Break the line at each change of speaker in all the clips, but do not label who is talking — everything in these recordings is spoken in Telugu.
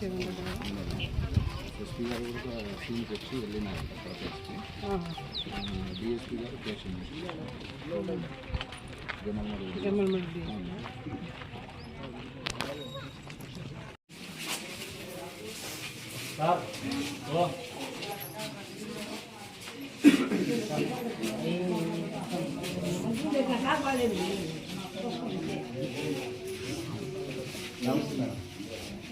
ఎస్పీ గారు కూడా సీన్కి వచ్చి వెళ్ళినారు ప్రాసెస్కి డిఎస్పీ గారు పేషెంట్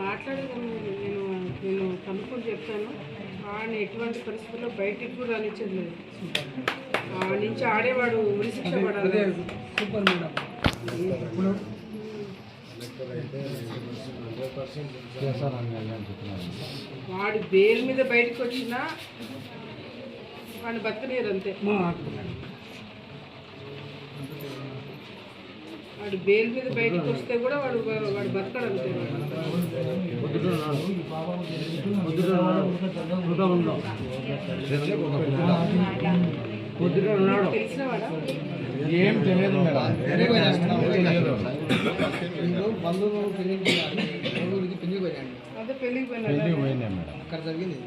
మాట్లాడేది నేను నేను కనుక్కొని చెప్తాను ఆయన ఎటువంటి పరిస్థితుల్లో బయటికి కూడా రానిచ్చేది నుంచి ఆడేవాడు ఉరి శిక్ష పడాలి
సూపర్ మేడం
వాడు బెయిల్ మీద బయటకు వచ్చినా వాడిని బతకలేరు అంతే వాడు బెయిల్ మీద బయటకు వస్తే కూడా వాడు వాడు బతకడు అంతే తెలిసిన వాడా?
ఏం తెలియదు మేడం.
బంధువులు ఊరికి
పెళ్ళికి పోయినా
మేడం.
అక్కడ జరిగింది.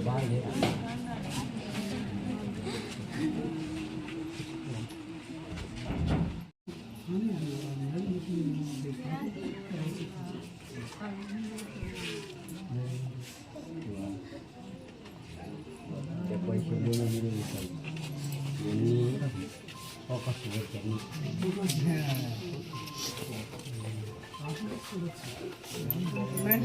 కాదు
తెలియదు మేడం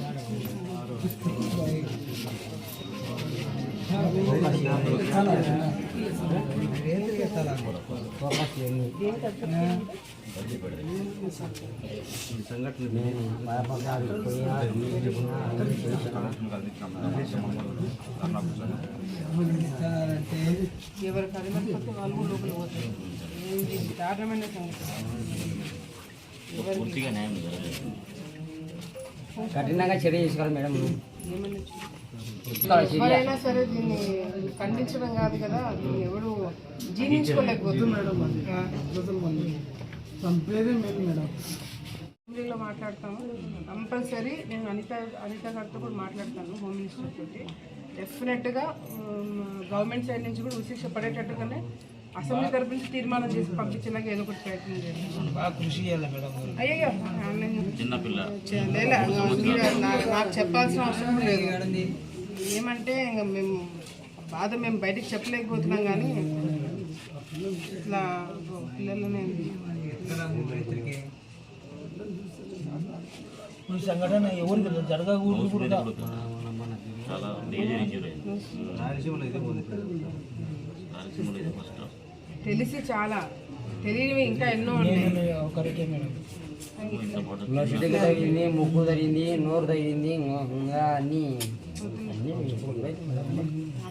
మండలంలో జరిగినాయి అంటే
ఎవరికి అది మర్చిపోతే వాళ్ళు కూడా లోపల పోతారు ఇది దారుణమైన సంగతి ఎవరికి
కఠినంగా చర్య తీసుకోవాలి మేడం.
ఎవరైనా సరే దీన్ని ఖండించడం కాదు కదా దీన్ని ఎవడు జీర్ణించుకోలేకపోతుంది మేడం.
అద్భుతం ఉంది చంపేదే మేలు మేడం.
అసెంబ్లీలో మాట్లాడతాము. కంపల్సరీ నేను అనిత అనిత గారితో కూడా మాట్లాడతాను హోమ్ మినిస్టర్ తోటి. డెఫినెట్గా గవర్నమెంట్ సైడ్ నుంచి కూడా ఉశిక్ష పడేటట్టుగానే అసెంబ్లీ తరపు నుంచి తీర్మానం చేసి పంపించేలాగా ఏదో ఒకటి ప్రయత్నం చేస్తాను
బాగా కృషి చేయాలి మేడం
అయ్యో చిన్నపిల్ల. నాకు చెప్పాల్సిన అవసరం లేదు. ఏమంటే ఇంకా మేము బాధ మేము బయటికి చెప్పలేకపోతున్నాం కానీ ఇట్లా పిల్లలని
ఈ సంఘటన ఎవరికి జరగకూడదు కూడా.
చాలా మేజర్ ఇంజురీ రాయలసీమలో ఇదే రాయలసీమలో ఇదే ఫస్ట్
తెలిసి చాలా. తెలియనివి ఇంకా ఎన్నో
తగిలింది ముక్కు తగిలింది నోరు తగిలింది ఇంకా అన్ని.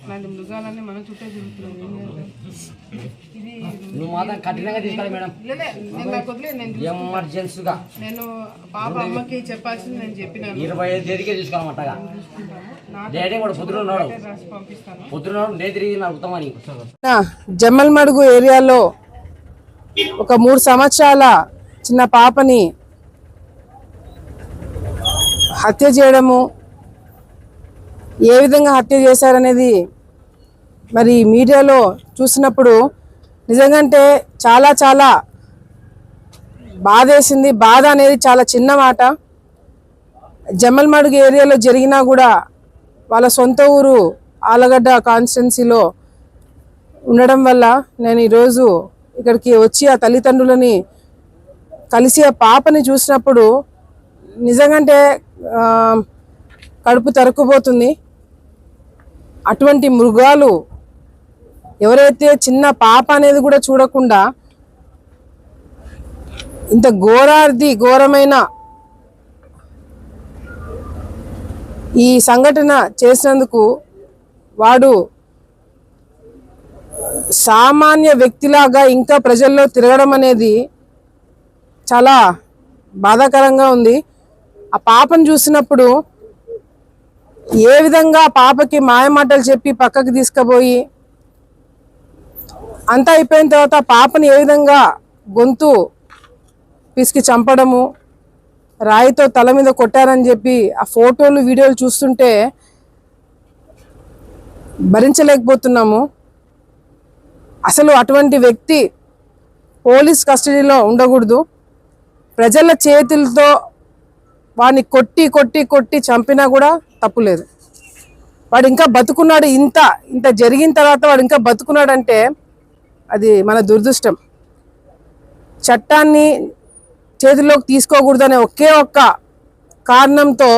అట్లాంటి మృగాలన్నీ మన చుట్టే లేలే నేను.
ఎమర్జెన్సీగా
పాప అమ్మకి చెప్పాల్సింది నేను చెప్పినాను.
ఇరవై ఐదు తేదీకే తీసుకోవాలన్నమాట
నా
డాడీ కూడా నేను తిరిగి
జమ్మల్మడుగు ఏరియాలో ఒక మూడు సంవత్సరాల
చిన్న పాపని హత్య చేయడము ఏ విధంగా హత్య చేశారనేది మరి మీడియాలో చూసినప్పుడు నిజంగంటే చాలా చాలా బాధేసింది. బాధ అనేది చాలా చిన్న మాట. జమ్మల్మడుగు ఏరియాలో జరిగినా కూడా వాళ్ళ సొంత ఊరు ఆలగడ్డ కాన్స్టిట్యున్సీలో ఉండడం వల్ల నేను ఈరోజు ఇక్కడికి వచ్చి ఆ తల్లిదండ్రులని కలిసి ఆ పాపని చూసినప్పుడు నిజంగంటే కడుపు తరుక్కుపోతుంది. అటువంటి మృగాలు ఎవరైతే చిన్న పాప అనేది కూడా చూడకుండా ఇంత ఘోరార్థి ఘోరమైన ఈ సంఘటన చేసినందుకు వాడు సామాన్య వ్యక్తిలాగా ఇంకా ప్రజల్లో తిరగడం అనేది చాలా బాధాకరంగా ఉంది. ఆ పాపను చూసినప్పుడు ఏ విధంగా పాపకి మాయమాటలు చెప్పి పక్కకి తీసుకుపోయి అంతా అయిపోయిన తర్వాత పాపని ఏ విధంగా గొంతు పిసికి చంపడము రాయితో తల మీద కొట్టారని చెప్పి ఆ ఫోటోలు వీడియోలు చూస్తుంటే భరించలేకపోతున్నాము. అసలు అటువంటి వ్యక్తి పోలీస్ కస్టడీలో ఉండకూడదు. ప్రజల చేతులతో వాడిని కొట్టి కొట్టి కొట్టి చంపినా కూడా తప్పులేదు వాడు ఇంకా బతుకున్నాడు ఇంత ఇంత జరిగిన తర్వాత వాడు ఇంకా బతుకున్నాడంటే అది మన దురదృష్టం. చట్టాన్ని చేతిలోకి తీసుకోకూడదనే ఒకే ఒక్క కారణంతో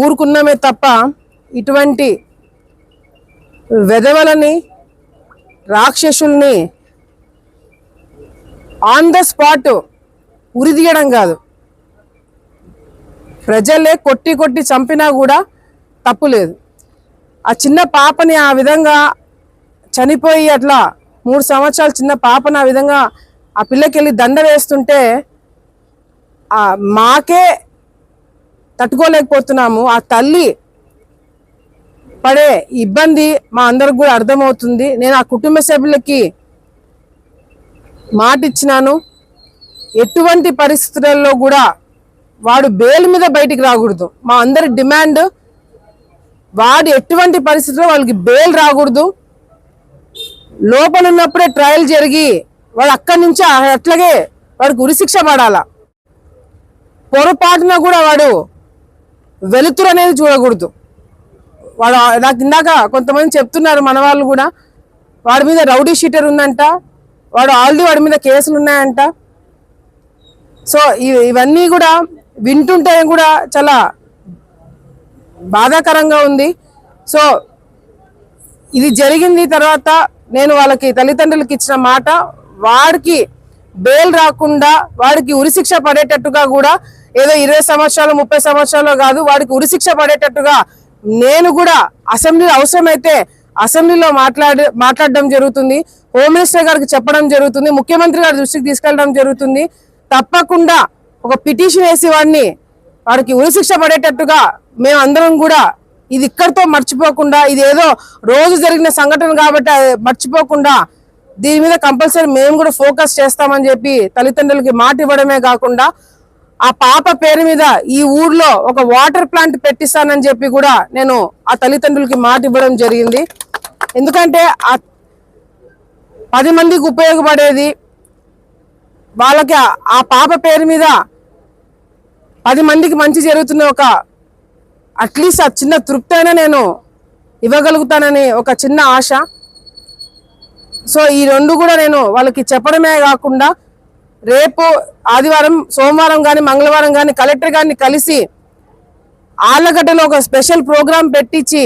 ఊరుకున్నామే తప్ప ఇటువంటి వెధవలని రాక్షసుల్ని ఆన్ ద స్పాట్ ఉరిదీయడం కాదు. ప్రజలే కొట్టి కొట్టి చంపినా కూడా తప్పు లేదు. ఆ చిన్న పాపని ఆ విధంగా చనిపోయి అట్లా మూడు సంవత్సరాలు చిన్న పాపని ఆ విధంగా ఆ పిల్లకి వెళ్ళి దండ వేస్తుంటే మాకే తట్టుకోలేకపోతున్నాము. ఆ తల్లి పడే ఇబ్బంది మా అందరికి కూడా అర్థమవుతుంది. నేను ఆ కుటుంబ సభ్యులకి మాట ఇచ్చినాను. ఎటువంటి పరిస్థితులలో కూడా వాడు బెయిల్ మీద బయటికి రాకూడదు. మా అందరి డిమాండ్ వాడు ఎటువంటి పరిస్థితుల్లో వాళ్ళకి బెయిల్ రాకూడదు. లోపల ఉన్నప్పుడే ట్రయల్ జరిగి వాడు అక్కడి నుంచి అట్లాగే వాడికి ఉరిశిక్ష పడాలా. పొరపాటున కూడా వాడు వెలుతురు అనేది చూడకూడదు. వాడు నాకు ఇందాక కొంతమంది చెప్తున్నారు మన వాళ్ళు కూడా వాడి మీద రౌడీ షీటర్ ఉందంట వాడు ఆల్రెడీ వాడి మీద కేసులు ఉన్నాయంట. సో ఇవన్నీ కూడా వింటుంటే కూడా చాలా బాధాకరంగా ఉంది. సో ఇది జరిగింది తర్వాత నేను వాళ్ళకి తల్లిదండ్రులకి ఇచ్చిన మాట వాడికి బెయిల్ రాకుండా వాడికి ఉరిశిక్ష పడేటట్టుగా కూడా ఏదో ఇరవై సంవత్సరాలు ముప్పై సంవత్సరాలు కాదు వాడికి ఉరిశిక్ష పడేటట్టుగా నేను కూడా అసెంబ్లీ అవసరమైతే అసెంబ్లీలో మాట్లాడి మాట్లాడడం జరుగుతుంది. హోమ్ మినిస్టర్ గారికి చెప్పడం జరుగుతుంది. ముఖ్యమంత్రి గారి దృష్టికి తీసుకెళ్ళడం జరుగుతుంది. తప్పకుండా ఒక పిటిషన్ వేసి వాడిని వాడికి ఉరిశిక్ష పడేటట్టుగా మేము అందరం కూడా ఇది ఇక్కడితో మర్చిపోకుండా ఇది ఏదో రోజు జరిగిన సంఘటన కాబట్టి మర్చిపోకుండా దీని మీద కంపల్సరీ మేము కూడా ఫోకస్ చేస్తామని చెప్పి తల్లిదండ్రులకి మాట ఇవ్వడమే కాకుండా ఆ పాప పేరు మీద ఈ ఊర్లో ఒక వాటర్ ప్లాంట్ పెట్టిస్తానని చెప్పి కూడా నేను ఆ తల్లిదండ్రులకి మాట ఇవ్వడం జరిగింది. ఎందుకంటే ఆ పది మందికి ఉపయోగపడేది వాళ్ళకి ఆ పాప పేరు మీద పది మందికి మంచి జరుగుతున్న ఒక అట్లీస్ట్ ఆ చిన్న తృప్తి అయినా నేను ఇవ్వగలుగుతానని ఒక చిన్న ఆశ. సో ఈ రెండు కూడా నేను వాళ్ళకి చెప్పడమే కాకుండా రేపు ఆదివారం సోమవారం కానీ మంగళవారం కానీ కలెక్టర్ గారిని కలిసి ఆళ్ళగడ్డలో ఒక స్పెషల్ ప్రోగ్రాం పెట్టించి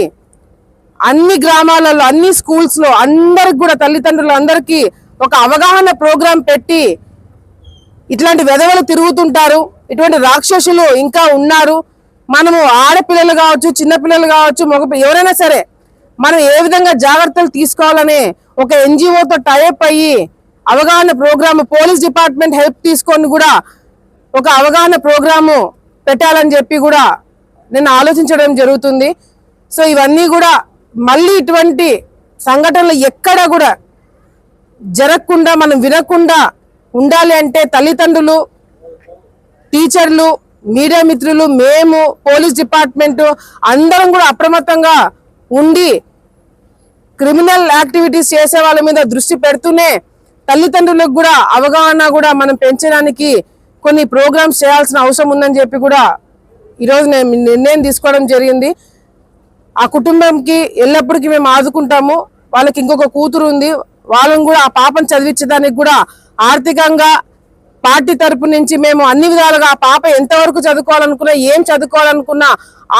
అన్ని గ్రామాలలో అన్ని స్కూల్స్లో అందరికి కూడా తల్లిదండ్రులు అందరికీ ఒక అవగాహన ప్రోగ్రాం పెట్టి ఇట్లాంటి వెధవలు తిరుగుతుంటారు. ఇటువంటి రాక్షసులు ఇంకా ఉన్నారు. మనము ఆడపిల్లలు కావచ్చు చిన్నపిల్లలు కావచ్చు మగ ఎవరైనా సరే మనం ఏ విధంగా జాగ్రత్తలు తీసుకోవాలని ఒక ఎన్జిఓతో టైప్ అయ్యి అవగాహన ప్రోగ్రాము పోలీస్ డిపార్ట్మెంట్ హెల్ప్ తీసుకొని కూడా ఒక అవగాహన ప్రోగ్రాము పెట్టాలని చెప్పి కూడా నేను ఆలోచించడం జరుగుతుంది. సో ఇవన్నీ కూడా మళ్ళీ ఇటువంటి సంఘటనలు ఎక్కడ కూడా జరగకుండా మనం వినకుండా ఉండాలి అంటే తల్లిదండ్రులు టీచర్లు మీడియా మిత్రులు మేము పోలీస్ డిపార్ట్మెంట్ అందరం కూడా అప్రమత్తంగా ఉండి క్రిమినల్ యాక్టివిటీస్ చేసే వాళ్ళ మీద దృష్టి పెడుతూనే తల్లిదండ్రులకు కూడా అవగాహన కూడా మనం పెంచడానికి కొన్ని ప్రోగ్రామ్స్ చేయాల్సిన అవసరం ఉందని చెప్పి కూడా ఈరోజు నేను నిర్ణయం తీసుకోవడం జరిగింది. ఆ కుటుంబంకి ఎల్లప్పటికీ మేము ఆదుకుంటాము. వాళ్ళకి ఇంకొక కూతురు ఉంది. వాళ్ళని కూడా ఆ పాపను చదివించడానికి కూడా ఆర్థికంగా పార్టీ తరపు నుంచి మేము అన్ని విధాలుగా ఆ పాప ఎంతవరకు చదువుకోవాలనుకున్నా ఏం చదువుకోవాలనుకున్నా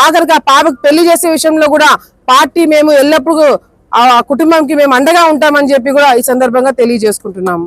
ఆఖరికి ఆ పాపకు పెళ్ళి చేసే విషయంలో కూడా పార్టీ మేము ఎల్లప్పుడూ ఆ కుటుంబంకి మేము అండగా ఉంటామని చెప్పి కూడా ఈ సందర్భంగా తెలియజేసుకుంటున్నాము.